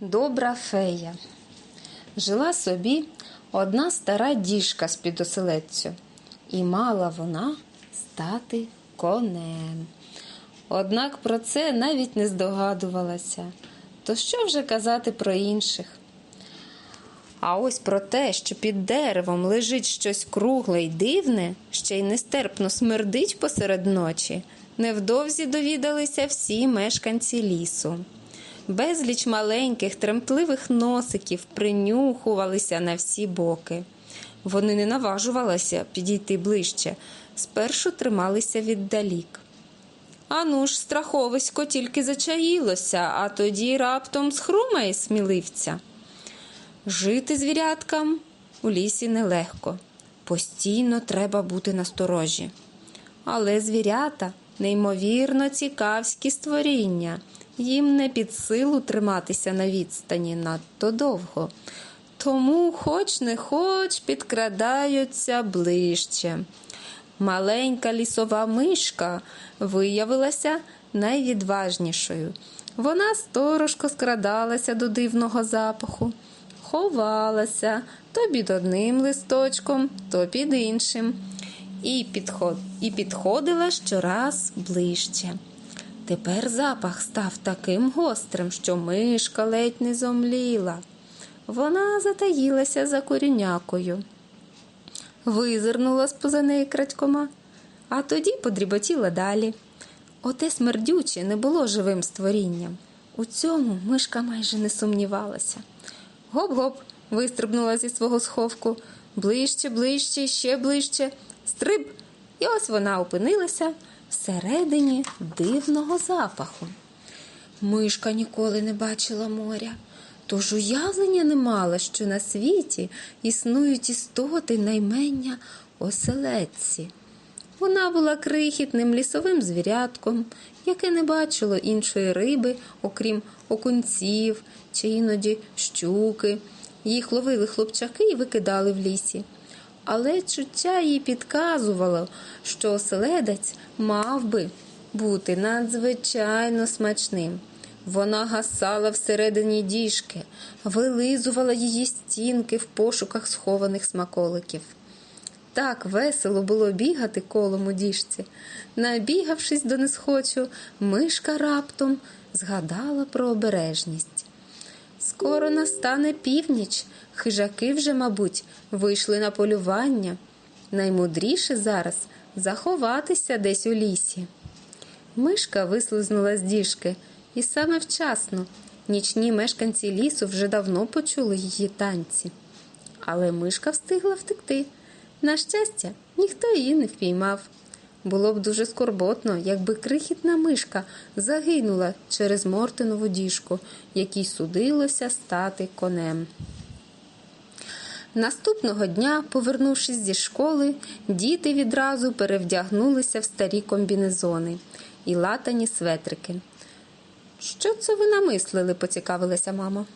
Добра фея. Жила собі одна стара діжка з під оселедцю, і мала вона стати конем. Однак про це навіть не здогадувалася. То що вже казати про інших? А ось про те, що під деревом лежить щось кругле й дивне, ще й нестерпно смердить посеред ночі, невдовзі довідалися всі мешканці лісу. Безліч маленьких, тремтливих носиків принюхувалися на всі боки. Вони не наважувалися підійти ближче, спершу трималися віддалік. Ану ж, страховисько тільки зачаїлося, а тоді раптом схрумає сміливця. Жити звіряткам у лісі нелегко. Постійно треба бути насторожі. Але звірята неймовірно цікавські створіння. Їм не під силу триматися на відстані надто довго. Тому, хоч не хоч, підкрадаються ближче. Маленька лісова мишка виявилася найвідважнішою. Вона сторожко скрадалася до дивного запаху, ховалася то під одним листочком, то під іншим, і, підход... і підходила щораз ближче. Тепер запах став таким гострим, що мишка ледь не зомліла. Вона затаїлася за корінякою визирнула з-поза неї крадькома, а тоді подріботіла далі. Оте смердюче не було живим створінням. У цьому мишка майже не сумнівалася. Гоп-гоп вистрибнула зі свого сховку ближче, ближче, ще ближче, стриб, і ось вона опинилася всередині дивного запаху. Мишка ніколи не бачила моря. Тож уявлення не мала, що на світі існують істоти наймення оселедці. Вона була крихітним лісовим звірятком, яке не бачило іншої риби, окрім окунців чи іноді щуки. Їх ловили хлопчаки і викидали в лісі. Але чуття їй підказувало, що оселедець мав би бути надзвичайно смачним. Вона гасала всередині діжки, вилизувала її стінки в пошуках схованих смаколиків. Так весело було бігати колом у діжці. Набігавшись до несхочу, мишка раптом згадала про обережність. Скоро настане північ, хижаки вже, мабуть, вийшли на полювання. Наймудріше зараз заховатися десь у лісі. Мишка вислизнула з діжки. І саме вчасно нічні мешканці лісу вже давно почули її танці. Але мишка встигла втекти. На щастя, ніхто її не впіймав. Було б дуже скорботно, якби крихітна мишка загинула через Мортинову діжку, якій судилося стати конем. Наступного дня, повернувшись зі школи, діти відразу перевдягнулися в старі комбінезони і латані светрики. Що це ви намислили? поцікавилася мама.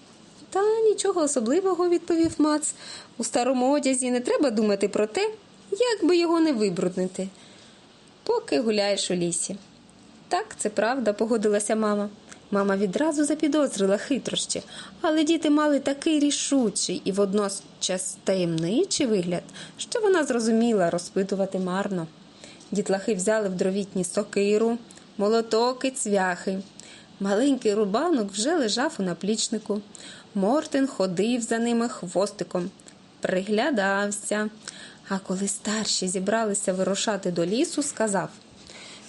Та нічого особливого, відповів Мац. У старому одязі не треба думати про те, як би його не вибруднити, поки гуляєш у лісі. Так, це правда, погодилася мама. Мама відразу запідозрила хитрощі, але діти мали такий рішучий і водночас таємничий вигляд, що вона зрозуміла розпитувати марно. Дітлахи взяли в дровітні сокиру, молоток і цвяхи. Маленький рубанок вже лежав у наплічнику. Мортин ходив за ними хвостиком, приглядався. А коли старші зібралися вирушати до лісу, сказав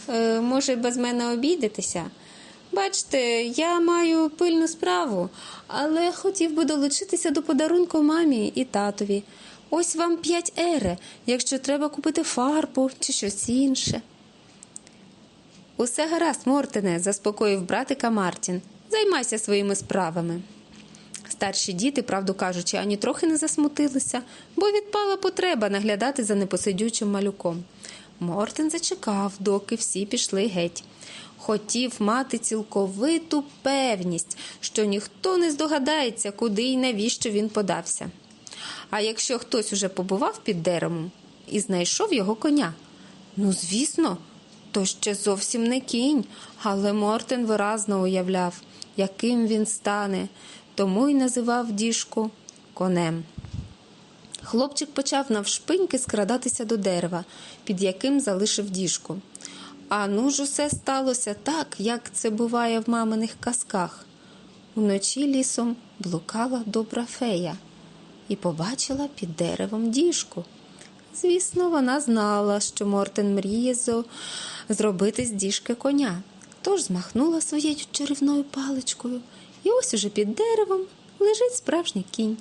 е, може, без мене обійдетеся? Бачте, я маю пильну справу, але хотів би долучитися до подарунку мамі і татові. Ось вам п'ять ере, якщо треба купити фарбу чи щось інше. Усе гаразд, Мортине, заспокоїв братика Мартін. Займайся своїми справами. Старші діти, правду кажучи, ані трохи не засмутилися, бо відпала потреба наглядати за непосидючим малюком. Мортин зачекав, доки всі пішли геть. Хотів мати цілковиту певність, що ніхто не здогадається, куди і навіщо він подався. А якщо хтось уже побував під деревом і знайшов його коня, ну, звісно, то ще зовсім не кінь, але Мортен виразно уявляв, яким він стане. Тому й називав діжку конем. Хлопчик почав навшпиньки скрадатися до дерева, під яким залишив діжку. А ну ж усе сталося так, як це буває в маминих казках. Уночі лісом блукала добра фея і побачила під деревом діжку. Звісно, вона знала, що Мортен мріє зробити з діжки коня, тож змахнула своєю чарівною паличкою, і ось уже під деревом лежить справжній кінь.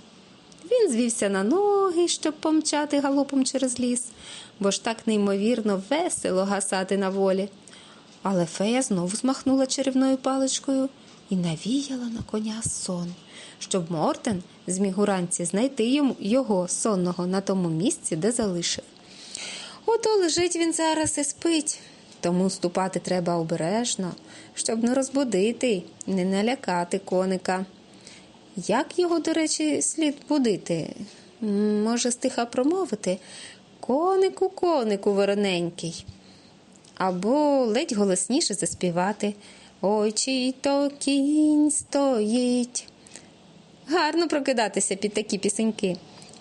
Він звівся на ноги, щоб помчати галопом через ліс, бо ж так неймовірно весело гасати на волі. Але фея знову змахнула чарівною паличкою і навіяла на коня сон, щоб Мортен зміг уранці знайти його сонного на тому місці, де залишив. Ото лежить він зараз і спить, тому ступати треба обережно, щоб не розбудити, не налякати коника. Як його, до речі, слід будити? Може, стиха промовити Конику, конику вороненький. Або ледь голосніше заспівати Ой, чий то кінь стоїть. Гарно прокидатися під такі пісеньки.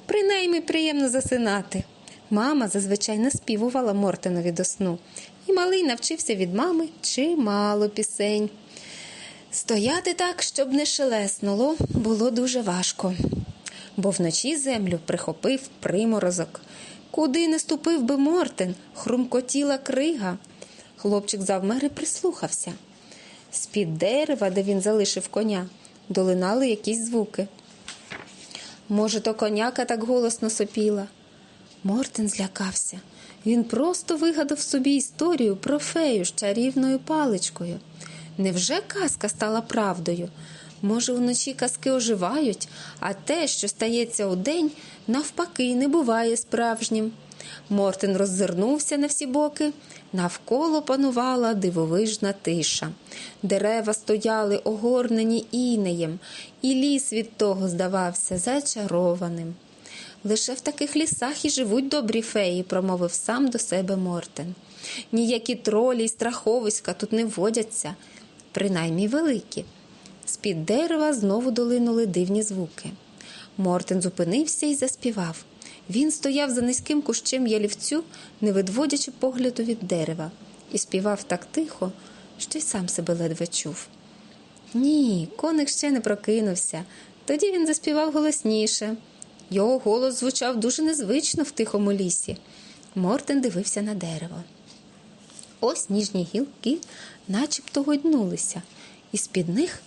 Принаймні приємно засинати. Мама зазвичай наспівувала Мортенові до сну, і малий навчився від мами чимало пісень. Стояти так, щоб не шелеснуло, було дуже важко, бо вночі землю прихопив приморозок. Куди не ступив би Мортен, хрумкотіла крига. Хлопчик завмер і прислухався. З-під дерева, де він залишив коня, долинали якісь звуки. Може, то коняка так голосно сопіла. Мортен злякався. Він просто вигадав собі історію про фею з чарівною паличкою. Невже казка стала правдою? Може, вночі казки оживають, а те, що стається удень, навпаки, не буває справжнім. Мортен роззирнувся на всі боки. Навколо панувала дивовижна тиша. Дерева стояли огорнені інеєм, і ліс від того здавався зачарованим. Лише в таких лісах і живуть добрі феї, промовив сам до себе Мортен. Ніякі тролі й страховиська тут не водяться, принаймні великі. З-під дерева знову долинули дивні звуки. Мортен зупинився і заспівав. Він стояв за низьким кущем ялівцю, не відводячи погляду від дерева, і співав так тихо, що й сам себе ледве чув. Ні, коник ще не прокинувся. Тоді він заспівав голосніше. Його голос звучав дуже незвично в тихому лісі. Мортен дивився на дерево. Ось ніжні гілки начебто гойднулися, і з-під них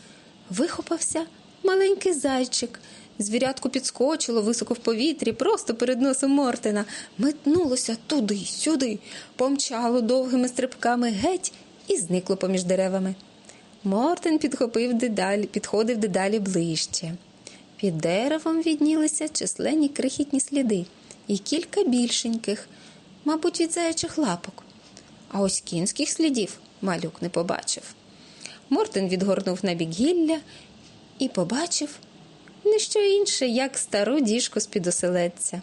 вихопався маленький зайчик. Звірятко підскочило високо в повітрі, просто перед носом Мортена, метнулося туди, сюди, помчало довгими стрибками геть і зникло поміж деревами. Мортен підхопив дедалі, підходив дедалі ближче. Під деревом віднілися численні крихітні сліди і кілька більшеньких, мабуть, від заячих лапок. А ось кінських слідів малюк не побачив. Мортен відгорнув на бік гілля і побачив не що інше, як стару діжку з-під оселедця.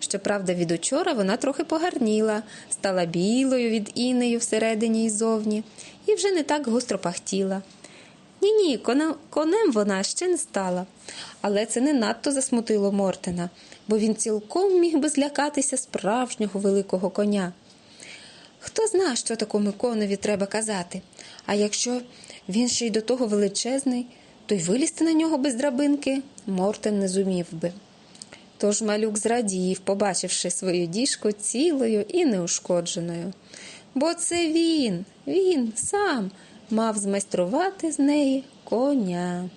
Щоправда, від учора вона трохи погарніла, стала білою від інею всередині і зовні, і вже не так гостро пахтіла. Ні, ні, конем вона ще не стала. Але це не надто засмутило Мортена, бо він цілком міг би злякатися справжнього великого коня. Хто зна, що такому конові треба казати, а якщо він ще й до того величезний, то й вилізти на нього без драбинки Мортен не зумів би. Тож малюк зрадів, побачивши свою діжку цілою і неушкодженою. Бо це він, він сам мав змайструвати з неї коня.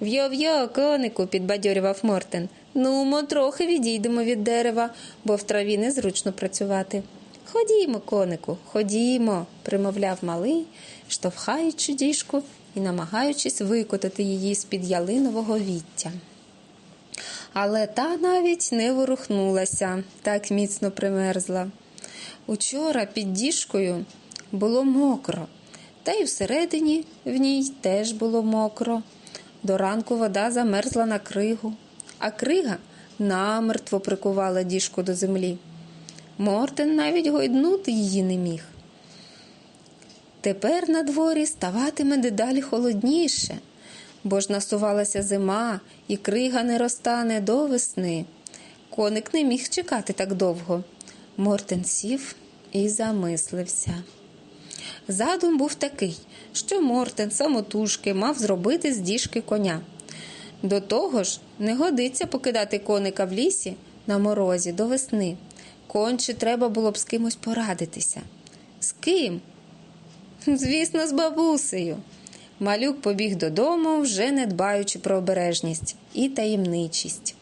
В'йо-в'йо, конику, підбадьорював Мортен. Ну, мо трохи відійдемо від дерева, бо в траві незручно працювати. Ходімо, конику, ходімо, примовляв малий, штовхаючи діжку і намагаючись викотати її з-під ялинового віття. Але та навіть не ворухнулася, так міцно примерзла. Учора під діжкою було мокро, та й всередині в ній теж було мокро. До ранку вода замерзла на кригу, а крига намертво прикувала діжку до землі. Мортен навіть гойднути її не міг. Тепер на дворі ставатиме дедалі холодніше, бо ж насувалася зима, і крига не розтане до весни. Коник не міг чекати так довго. Мортен сів і замислився. Задум був такий, що Мортен самотужки мав зробити з діжки коня. До того ж, не годиться покидати коника в лісі на морозі до весни. Конче треба було б з кимось порадитися. З ким? Звісно, з бабусею. Малюк побіг додому, вже не дбаючи про обережність і таємничість.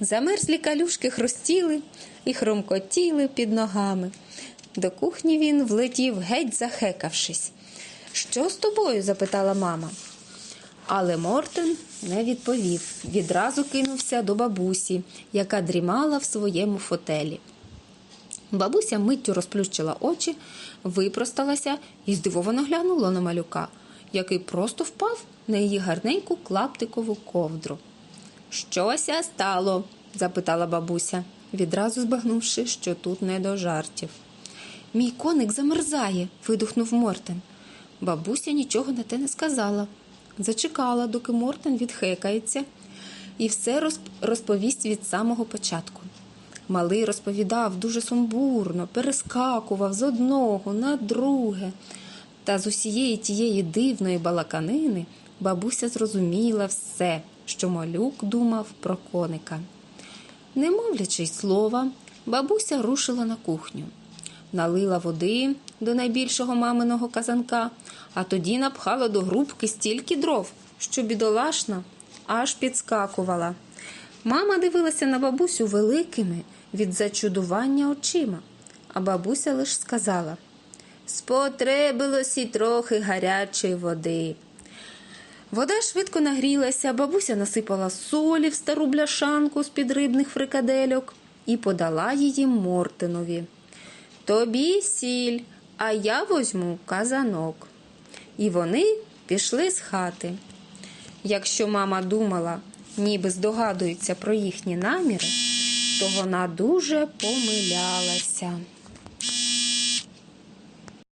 Замерзлі калюшки хрустіли і хрумкотіли під ногами. До кухні він влетів геть захекавшись. Що з тобою? запитала мама. Але Мортен не відповів. Відразу кинувся до бабусі, яка дрімала в своєму фотелі. Бабуся миттю розплющила очі, випросталася і здивовано глянула на малюка, який просто впав на її гарненьку клаптикову ковдру. Щося стало? запитала бабуся, відразу збагнувши, що тут не до жартів. Мій коник замерзає, видухнув Мортен. Бабуся нічого на те не сказала. Зачекала, доки Мортен відхекається, і все розповість від самого початку. Малий розповідав дуже сумбурно, перескакував з одного на друге. Та з усієї тієї дивної балаканини бабуся зрозуміла все, що малюк думав про коника. Не мовлячи й слова, бабуся рушила на кухню. Налила води до найбільшого маминого казанка, а тоді напхала до грубки стільки дров, що бідолашна аж підскакувала. Мама дивилася на бабусю великими від зачудування очима, а бабуся лиш сказала Спотребилось і трохи гарячої води. Вода швидко нагрілася, бабуся насипала солі в стару бляшанку з під рибних фрикадельок і подала її Мортинові. Тобі сіль, а я возьму казанок. І вони пішли з хати. Якщо мама думала, ніби здогадується про їхні наміри, то вона дуже помилялася.